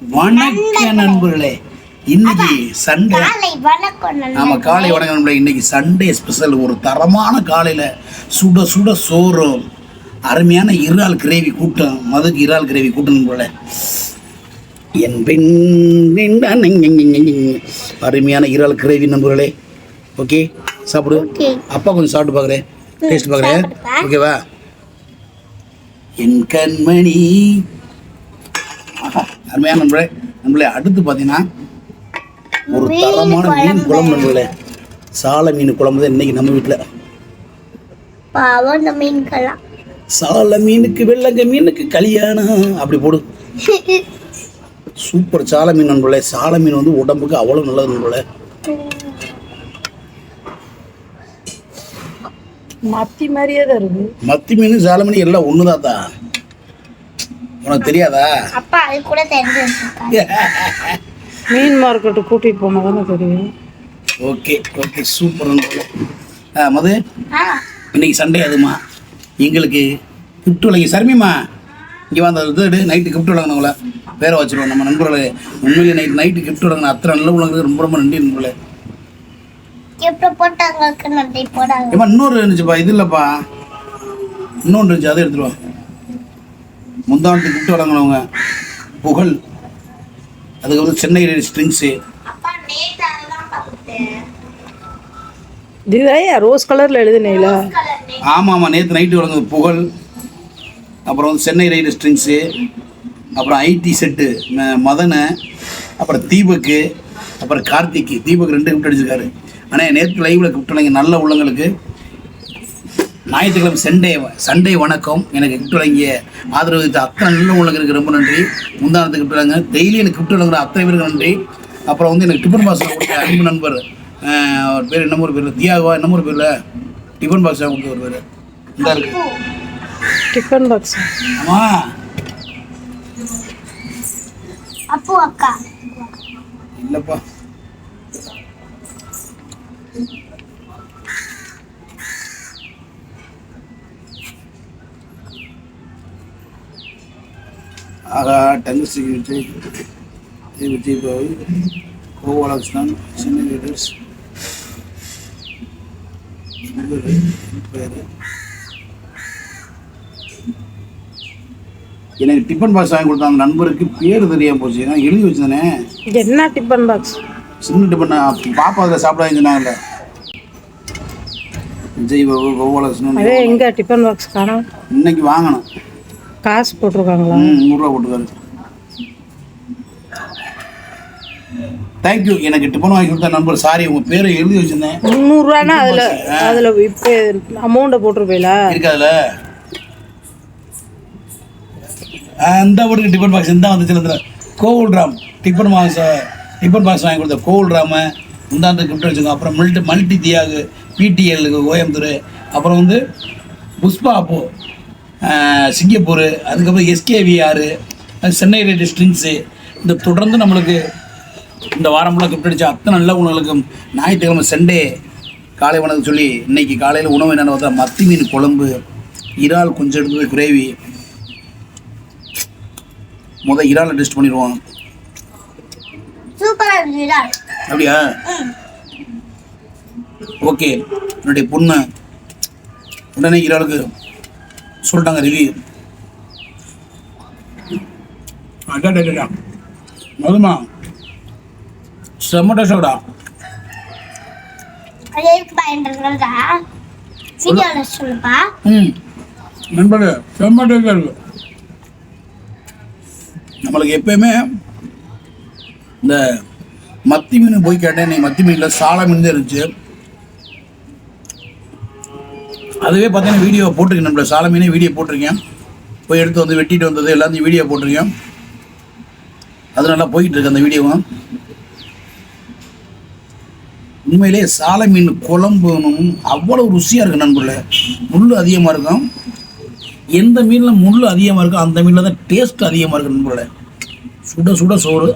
வணக்க நண்பர்களே இன்னைக்கு சண்டே. காலை வணக்கம் நண்பர்களே. ஆமா காலை வணக்கம் நண்பர்களே இன்னைக்கு சண்டே ஸ்பெஷல் ஒரு தரமான காலையில சுட சுட சோறும் அருமையான இறால் கிரேவி கூட்டம் மதுக்கு இறால் கிரேவி கூட்டம் நண்பர்களே. என் பெண். அருமையான இறால் கிரேவி நண்பர்களே. ஓகே சாப்பிடு. அப்பா கொஞ்சம் சாப்பிட்டு பார்க்குறேன். டேஸ்ட் பார்க்குறேன். ஓகேவா? என் கண்மணி அருமையான நண்பர்களே நண்பர்களே அடுத்து பார்த்தீங்கன்னா ஒரு மீன் தரமான மீன் குழம்பு. நண்பர்களே. சால மீன் குழம்பு தான் இன்னைக்கு நம்ம வீட்டில் பாவம் இந்த மீன்கள்லாம். சால மீனுக்கு வெள்ளங்க மீனுக்கு கல்யாணம் அப்படி போடு. சூப்பர் சால மீன் நண்பர்களே. சால மீன் வந்து உடம்புக்கு அவ்வளோ நல்லது நண்பர்களே. மத்தி மாதிரியே தான் இருக்கு. மத்தி மீன் சால மீன் எல்லாம் ஒன்று தான் உனக்கு தெரியாதா? அப்பா அது கூட தெரிஞ்சு மீன் மார்க்கெட்டு கூட்டிட்டு போனா தானே தெரியும். ஓகே ஓகே சூப்பர் ஆ மது ஆ, இன்னைக்கு சண்டே அதுமா? எங்களுக்கு கிஃப்ட் வழங்கி சர்மிமா இங்கே வந்த இது நைட்டு கிஃப்ட் வழங்கினவங்கள பேரை வச்சிருவோம் நம்ம நண்பர்களே. உண்மையிலே நைட் நைட்டு கிஃப்ட் வழங்கின அத்தனை நல்ல உள்ளவங்களுக்கு ரொம்ப ரொம்ப நன்றி நண்பர்களே. இன்னொரு இருந்துச்சுப்பா இது இல்லைப்பா. இன்னொன்று இருந்துச்சு அதை எடுத்துருவோம் முந்தாண்டு கிஃப்ட் வழங்கினவங்க புகழ். அதுக்கு வந்து சென்னை ஸ்ட்ரிங்ஸு இதுதான் ரோஸ் கலர்ல எழுதுனீங்களா ஆமாம் ஆமாம் நேற்று நைட்டு வழங்குது புகழ். அப்புறம் வந்து சென்னை ரைடு ஸ்ட்ரிங்ஸு அப்புறம் ஐடி செட்டு மதனை அப்புறம் தீபக்கு அப்புறம் கார்த்திக் தீபக் ரெண்டு கிஃப்ட் அடிச்சிருக்காரு. ஆனால் நேற்று லைவில் கிஃப்ட் வழங்கி நல்ல உள்ளங்களுக்கு. ஞாயிற்றுக்கிழமை சண்டே சண்டே வணக்கம். எனக்கு கிஃப்ட் வழங்கிய ஆதரவு அத்தனை நல்ல உள்ளங்களுக்கு ரொம்ப நன்றி. முந்தானத்துக்கு கிஃப்ட் வழங்க டெய்லி எனக்கு கிஃப்ட் வழங்குற அத்தனை பேருக்கு நன்றி. அப்புறம் வந்து எனக்கு டிஃபன் பாக்ஸ் கொடுத்த அன்பு நண்பர் அவர் பேர் என்ன ஒரு பேர் தியாகவா என்ன ஒரு பேரில் டிஃபன் பாக்ஸ் கொடுத்த ஒரு பேர் இந்த இருக்கு. டிஃபன் பாக்ஸ் ஆமா அப்பு அக்கா. இல்லைப்பா. ஆகா டங்கு விஜய் விஜய் பாபு கோபாலகிருஷ்ணன் சென்னை லீடர்ஸ் பேர் எனக்கு டிஃபன் பாக்ஸ் வாங்கி கொடுத்த அந்த நண்பருக்கு பேர் தெரியாம போச்சு. நான் எழுதி வச்சிருந்தேனே. என்ன டிஃபன் பாக்ஸ் சின்ன டிஃபன் பாப்பா அதில் சாப்பிடாதுன்னு சொன்னாங்கல்ல விஜய் பாபு கோபாலகிருஷ்ணன். அதே எங்க டிஃபன் பாக்ஸ் காணோம். இன்னைக்கு வாங்கணும். காசு போட்டிருக்காங்களா? நூறுரூவா போட்டுக்காரு தேங்க்யூ எனக்கு டிஃபன் வாங்கி கொடுத்த நண்பர் சாரி உங்கள் பேரை எழுதி வச்சிருந்தேன். முந்நூறுரூவானா அதுல அதுல இப்போ அமௌண்ட்டை போட்டிருப்பீங்களா? இருக்காதுல. அந்த ஒரு டிஃபன் பாக்ஸ் இந்த வந்துச்சு கோவில் Ram tiffin box tiffin box வாங்கி கொடுத்த கோவில் ராம முந்தாண்டு கிஃப்ட் வச்சுருக்கோம் அப்புறம் மல்டி மல்டி தியாகு பிடிஎல் கோயம்புத்தூர் அப்புறம் வந்து புஷ்பா அப்போ. சிங்கப்பூர் அதுக்கப்புறம் எஸ்கேவிஆர் சென்னை ரேட்டு ஸ்ட்ரிங்ஸு இந்த தொடர்ந்து நம்மளுக்கு இந்த வாரம் ஃபுல்லாக கிஃப்ட் அடிச்ச அத்தனை நல்ல உணவுகளுக்கும் ஞாயிற்றுக்கிழமை சண்டே காலை வணக்கம் சொல்லி இன்னைக்கு காலையில் உணவு என்னென்னு பார்த்தா மத்தி மீன் குழம்பு இறால் கொஞ்சம் எடுத்து கிரேவி முத இறாலை டெஸ்ட் பண்ணிடுவோம். அப்படியா? ஓகே என்னுடைய பொண்ணு உடனே இறாலுக்கு சொல்லிட்டாங்க ரிவ்யூ அடா மதுமா செம்ம டேஸ்டா நண்பர்களே செம்ம டேஸ்டாக இருக்கு நம்மளுக்கு எப்பயுமே இந்த மத்தி மீன் போய் கேட்டேன். நீ மத்தி மீனில் சால மீன் தான் இருந்துச்சு. அதுவே பார்த்தீங்கன்னா வீடியோ போட்டிருக்கேன். நம்மள சாலமீனே வீடியோ போட்டிருக்கேன். போய் எடுத்து வந்து வெட்டிட்டு வந்தது எல்லாத்தையும் வீடியோ போட்டிருக்கேன். அது நல்லா போயிட்டு இருக்கு அந்த வீடியோவும் உண்மையிலே சாலை மீன் குழம்புனும் அவ்வளோ ருசியாக இருக்கு நண்பர்களே. முள் அதிகமாக இருக்கும். எந்த மீனில் முள் அதிகமாக இருக்கோ அந்த மீனில் தான் டேஸ்ட் அதிகமாக இருக்கு நண்பர்களே. சுட சுட சோறு.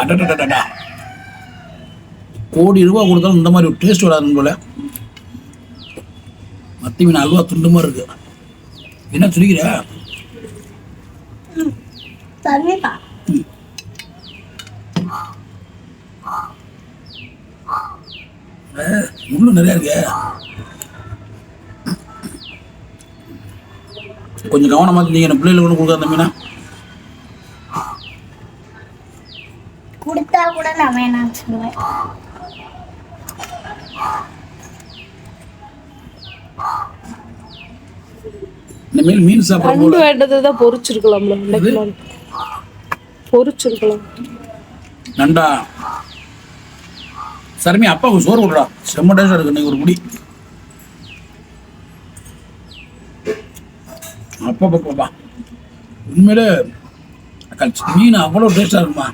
அடடடடா கோடி ரூபா கொடுத்தாலும் இந்த மாதிரி ஒரு டேஸ்ட் வராது நண்பர்களே மத்தி மீன் அல்வா துண்டு மாதிரி இருக்கு. என்ன சொல்லிக்கிற முள்ளு நிறையா இருக்கு. கொஞ்சம் கவனமாக இருந்தீங்க பிள்ளைகளுக்கு கொண்டு கொடுக்காத மீனா? கொடுத்தா கூட நான் வேணாம்னு சொல்லுவேன். இந்த மீன் போல. நண்டு வேண்டது தான் பொரிச்சிருக்கலாம்ல பொரிச்சிருக்கலாம் நண்டா. சரமி அப்பாவுக்கு சோறு விடுறா செம்ம டேஸ்டாக இருக்கு இன்னைக்கு ஒரு முடி. அப்பா பாப்பா உண்மையிலே மீன் அவ்வளோ டேஸ்டாக இருக்குமா?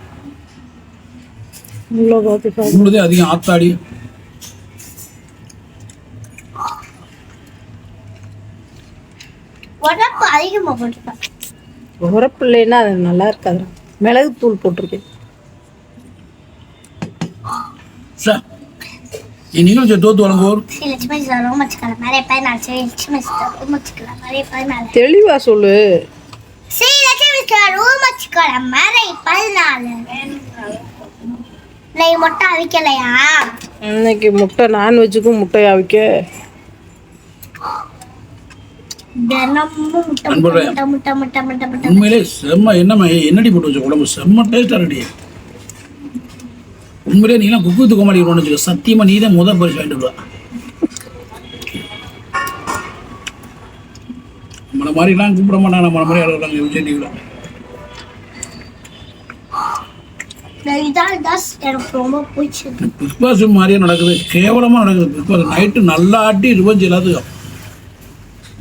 உங்களுதே அதிகம் ஆத்தாடி. உடம்பு அதிகமாக போட்டுப்பேன் உரப்பு இல்லைன்னா அது நல்லா இருக்காது மிளகு தூள் போட்டிருக்கேன். சார் வச்சுக்கலாம் நிறைய பேர் நான் தெளிவா சொல்லு. ஸ்ரீ லட்சுமி சாரும் வச்சுக்கலாம் மறை பதினாலு. நெய் மட்டும் அவிக்கலையா? இன்னைக்கு முட்டை நான்வெஜ்ஜுக்கும் முட்டை அவிக்க. முட்டை. முட்டை முட்டை முட்டை முட்டை முட்டை உண்மையிலே செம்ம என்னம்மா என்னடி போட்டு வச்ச குழம்பு செம்ம டேஸ்டாக ரெடி உண்மையிலே நீலாம் குக்கு தூக்க மாட்டேங்கிறோன்னு வச்சுக்க. சத்தியமாக நீ தான் முதல் பரிசு வாங்கிட்டு நம்மளை மாதிரிலாம் கூப்பிட மாட்டாங்க நம்மளை மாதிரி அழகாங்க விஜய் டிவியில் பிக் பாஸ் மாதிரியே நடக்குது. கேவலமாக நடக்குது. பிக் பாஸ் நைட்டு நல்லா ஆட்டி ரிவஞ்ச் எல்லாத்துக்கும்.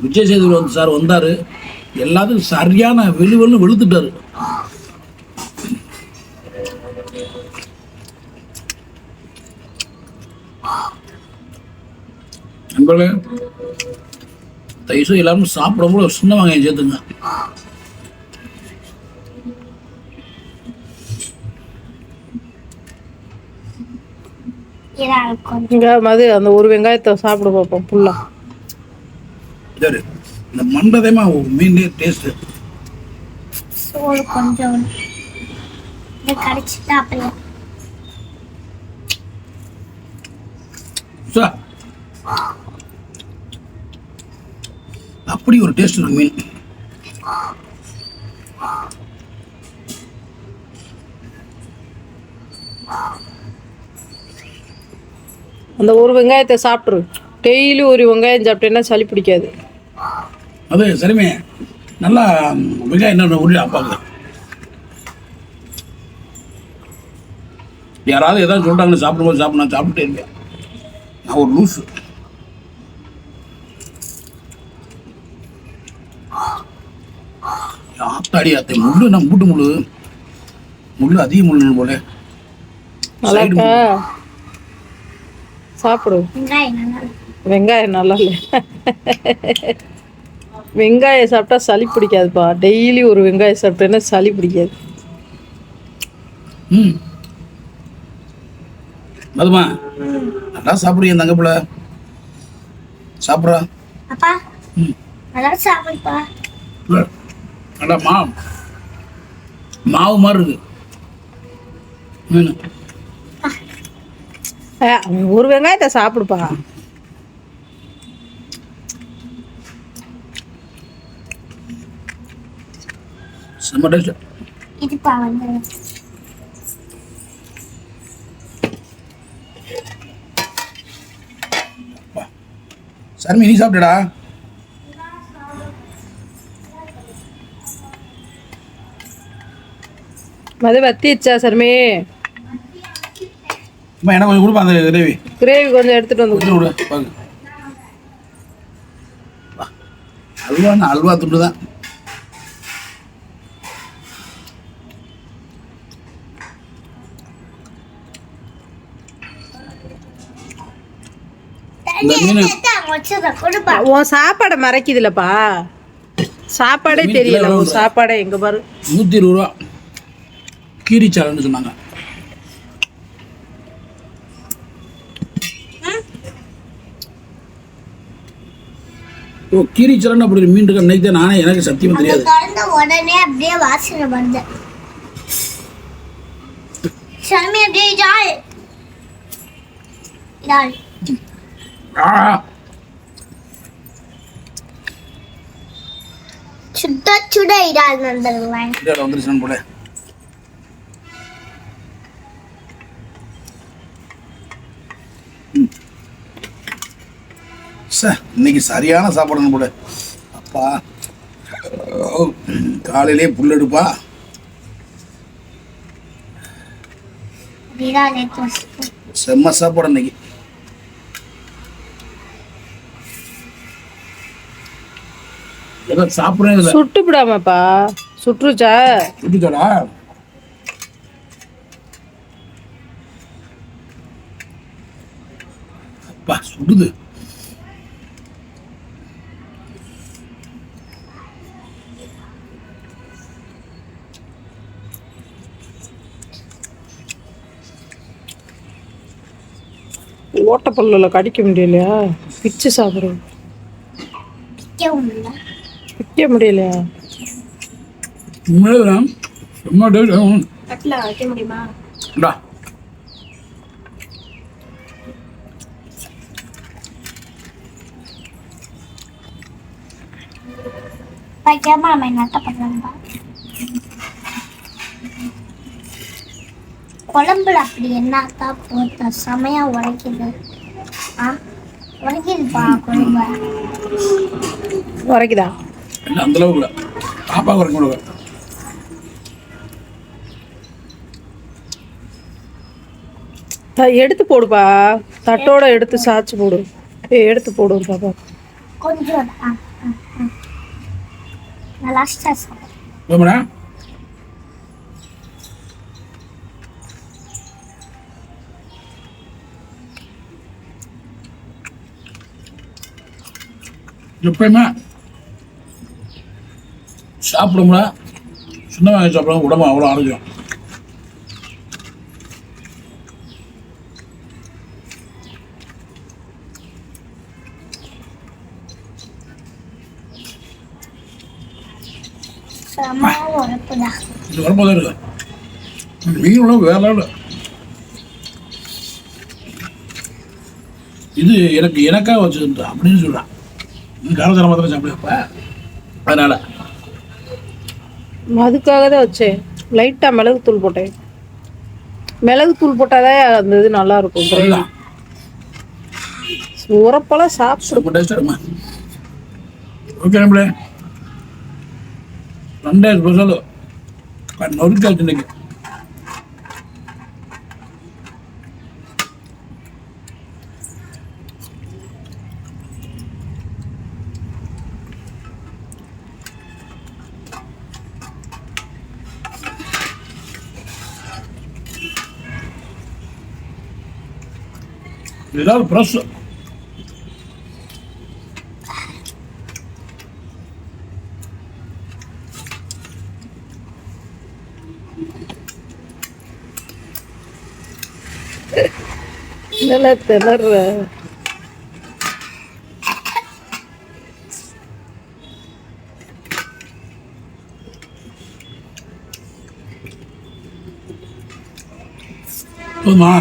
விஜய் சேதுபதி வந்து சார் வந்தார். எல்லாத்துக்கும் சரியான வெளி வெளுத்துட்டார். நண்பர்களே தயவுசெய்து எல்லாரும் சாப்பிடும் கூட சின்ன வாங்க சேர்த்துங்க. கொஞ்சம். இங்க மது அந்த ஒரு வெங்காயத்தை சாப்பிட பார்ப்போம் ஃபுல்லா சரி இந்த மண்டதேமா மீன் டேஸ்ட்டு சோறு கொஞ்சம் இதை கடிச்சிட்டா அப்படியே சார் அப்படி ஒரு டேஸ்ட் இருக்கு மீன். அந்த ஒரு வெங்காயத்தை சாப்பிட்ரு டெய்லி ஒரு வெங்காயம் சாப்பிட்டேன்னா சளி பிடிக்காது. அது சரிமே. நல்லா வெங்காயம் என்ன உருளி அப்பாங்க யாராவது ஏதாவது சொல்லிட்டாங்கன்னு சாப்பிடும்போது சாப்பிட நான் சாப்பிட்டே இருக்கேன். நான் ஒரு லூஸு ஆத்தாடி அத்தை முள்ளு நான் மூட்டு முள்ளு. முள்ளு அதிக முள்ளு போல நல்லா இருக்கா சாப்பிடு. வெங்காயம் நல்லா இல்லை. வெங்காயம் சாப்பிட்டா சளி பிடிக்காதுப்பா. டெய்லி ஒரு வெங்காயம் சாப்பிட்டேன்னா சளி பிடிக்காது. ம். மதுமா நல்லா சாப்பிடுங்க என் தங்கப்பிள்ள சாப்பிட்றா? அப்பா நல்லா சாப்பிடுப்பா. நல்லா மா மாவு. மாதிரி இருக்கு. ஒரு வெங்காயத்தை சாப்பிடுப்பா. செம்ம டேஸ்ட் இதுப்பா வந்து. சர்மி நீ சாப்பிட்டடா மது வத்திடுச்சா சர்மே? அம்மா எனக்கு கொஞ்சம் கொடுப்பா அந்த கிரேவி. கிரேவி கொஞ்சம் எடுத்துட்டு வந்து கொடுத்து விடு அல்வான்னு அல்வா துண்டு தான். உன் சாப்பாடை மறைக்குதுலப்பா. சாப்பாடே தெரியல உன் சாப்பாடே எங்க பாரு. நூற்றி இருபது ரூபா. கீரிச்சாலன்னு சொன்னாங்க. ஓ கீரிச்சலன்னு அப்படி மீன் இருக்கு அன்னைக்கு தான் நானே எனக்கு சத்தியமா தெரியாது. திறந்த உடனே அப்படியே வாசனை வருது சாமி அப்படியே இதாள் ஆ. சுட சுட இதாள் நண்பர்களே. வந்துருச்சு போல இன்னைக்கு சரியான சாப்பாடு போல அப்பா காலையிலே புல்லெடுப்பா. செம்ம சாப்பாடு இன்னைக்கு. ஏதோ சாப்பிட்றேன் இல்லை. சுட்டு விடாமப்பா சுட்டுருச்சா? விட்டுச்சோடா அப்பா சுடுது ஓட்டப்பல்லுல கடிக்க முடியலையா? பிச்சு இல்லை. பிக்க முடியலையா? முடியுமா? டா. வைக்காம நம்ம என்னத்த குழம்புல அப்படி என்னத்தா போட்ட செமையா உடைக்குது. ஆ உடைக்குதுப்பா குழம்பு. உரைக்குதா அந்த அளவுக்கு பாப்பா த- எடுத்து போடுப்பா. தட்டோட எடுத்து சாய்ச்சி போடு. எடுத்து போடு பாப்பா. கொஞ்சம் ஆ எப்பயுமே சாப்பிடும்னா சின்ன வெங்காயம் சாப்பிடுங்க உடம்பு அவ்வளோ ஆரோக்கியம். இது வரும்போதே இருக்கு. மீன் உணவு வேற level. இது எனக்கு எனக்காக வச்சிருந்தா அப்படின்னு சொல்றான் காலத்தரம் மாத்திரம் சாப்பிடுப்ப அதனால. அதுக்காக தான் வச்சேன். லைட்டா மிளகு தூள் போட்டேன். மிளகு தூள் போட்டாதான் அந்த இது நல்லா இருக்கும் உரப்பெல்லாம் சாப்பிடு சூப்பர் டேஸ்ட் இருக்குமா? ஓகே நம்மளே. சண்டே ஸ்பெஷல் நொறுக்காச்சு இன்னைக்கு. ஏதாவது ப்ரெஸ் நல்லா திணற போதுமா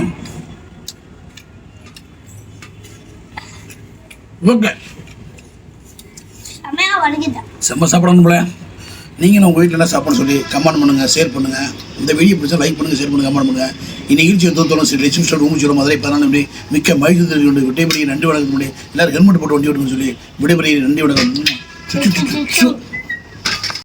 உடைக்குது செம்ம சாப்பிடணும் போல. நீங்களும் உங்கள் வீட்டில் என்ன சாப்பாடு சொல்லி கமெண்ட் பண்ணுங்கள் ஷேர் பண்ணுங்கள் இந்த வீடியோ பிடிச்சா லைக் பண்ணுங்கள் ஷேர் பண்ணுங்கள் கமெண்ட் பண்ணுங்கள் இந்த நிகழ்ச்சி தோத்தோம் சரி லட்சுமி ஸ்டார் ரூம் சொல்லும் மதுரை பதினாலு மணி மிக்க மகிழ்ச்சி தெரிவித்து விடைபெரிய நன்றி வணக்கம் சொல்லி எல்லாரும் ஹெல்மெட் போட்டு வண்டி ஓட்டுங்க சொல்லி விடைபெரிய நன்றி வணக்கம்.